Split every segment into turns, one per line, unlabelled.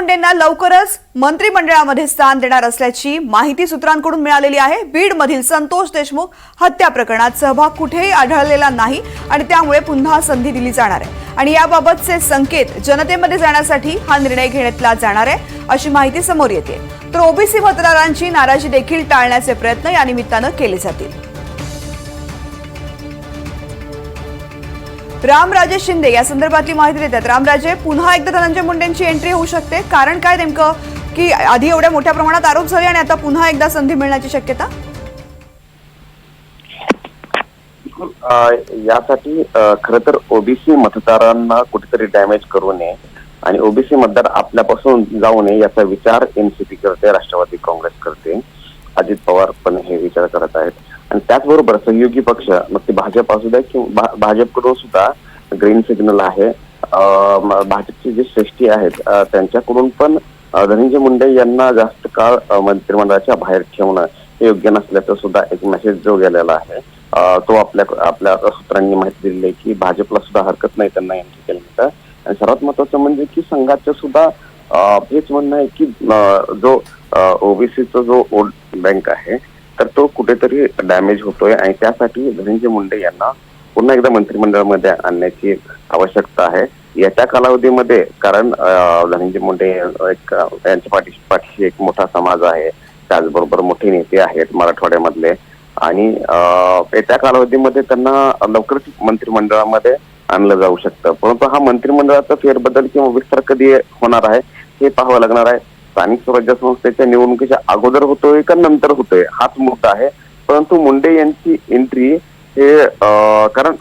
मुंडेंना लवकरच मंत्रिमंडळामध्ये स्थान देणार असल्याची माहिती सूत्रांकडून मिळालेली आहे. बीडमधील संतोष देशमुख हत्या प्रकरणात सहभाग कुठेही आढळलेला नाही आणि त्यामुळे पुन्हा संधी दिली जाणार आहे. आणि याबाबतचे संकेत जनतेमध्ये जाण्यासाठी हा निर्णय घेण्यातला जाणार आहे अशी माहिती समोर येते. तर ओबीसी मतदारांची नाराजी देखील टाळण्याचे प्रयत्न या निमित्तानं केले जातील. रामराजे शिंदे या संदर्भातली माहिती देतात. रामराजे पुन्हा एकदा धनंजय मुंडेंची एंट्री होऊ शकते. कारण काय नेमकं? की आधी एवढ्या मोठ्या प्रमाणात आरोप झाले आणि आता पुन्हा एकदा संधी मिळण्याची शक्यता?
यासाठी खर तर ओबीसी मतदारांना कुठेतरी डॅमेज करू नये आणि ओबीसी मतदार आपल्यापासून जाऊ नये याचा विचार एनसीपी करते राष्ट्रवादी काँग्रेस करते. अजित पवार पण हे विचार करत आहेत. आणि त्याचबरोबर सहयोगी पक्ष मग ते भाजप असू द्या किंवा भा- भाजपकडून सुद्धा ग्रीन सिग्नल आहे. भाजपचे जे श्रेष्ठी आहेत त्यांच्याकडून पण धनंजय मुंडे यांना जास्त काळ मंत्रिमंडळाच्या बाहेर ठेवणं हे योग्य नसल्याचा सुद्धा एक मेसेज जो गेलेला आहे. तो आपल्या आपल्या सूत्रांनी माहिती दिलेली आहे की भाजपला सुद्धा हरकत नाही त्यांना एंट्री केल्यानंतर आणि सर्वात महत्वाचं म्हणजे की संघाचं सुद्धा हेच म्हणणं आहे की जो ओबीसीचा जो वोट बँक आहे तर तो कुठेतरी डॅमेज होतोय आणि त्यासाठी धनंजय मुंडे यांना पुन्हा एकदा मंत्रिमंडळामध्ये आणण्याची आवश्यकता आहे. याच्या कालावधीमध्ये कारण धनंजय मुंडे एक यांच्या पाठीशी पाठीशी एक मोठा समाज आहे. त्याचबरोबर मोठे नेते आहेत मराठवाड्यामधले. आणि येत्या कालावधीमध्ये त्यांना लवकरच मंत्रिमंडळामध्ये आणलं जाऊ शकतं. परंतु हा मंत्रिमंडळाचा फेरबदल किंवा विस्तार कधी होणार आहे हे पाहावं लागणार आहे. स्थानिक स्वराज्य संस्थेच्या निवडणुकीच्या अगोदर होतोय का नंतर होतोय? हाच मुद्दा आहे. परंतु मुंडे यांची एंट्री हे कारण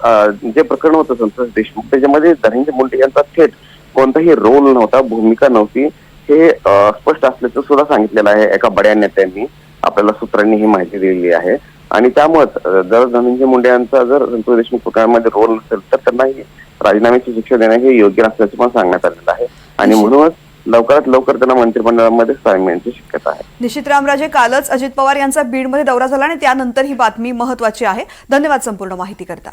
जे प्रकरण होतं संतोष देशमुख त्याच्यामध्ये धनंजय मुंडे यांचा थेट कोणताही रोल नव्हता भूमिका नव्हती हे स्पष्ट असल्याचं सुद्धा सांगितलेलं आहे एका बड्या नेत्यांनी. आपल्याला सूत्रांनी ही माहिती दिलेली आहे. आणि त्यामुळेच जर धनंजय मुंडे यांचा जर संतोष देशमुख प्रकरणामध्ये रोल नसेल तर त्यांना ही राजीनाम्याची शिक्षा देणं हे योग्य नसल्याचं पण सांगण्यात आलेलं आहे. आणि म्हणूनच लवकरात लवकर त्यांना मंत्रिमंडळामध्ये स्थान मिळण्याची शक्यता आहे.
निश्चित रामराजे कालच अजित पवार यांचा बीडमध्ये दौरा झाला आणि त्यानंतर ही बातमी महत्वाची आहे. धन्यवाद संपूर्ण माहिती करता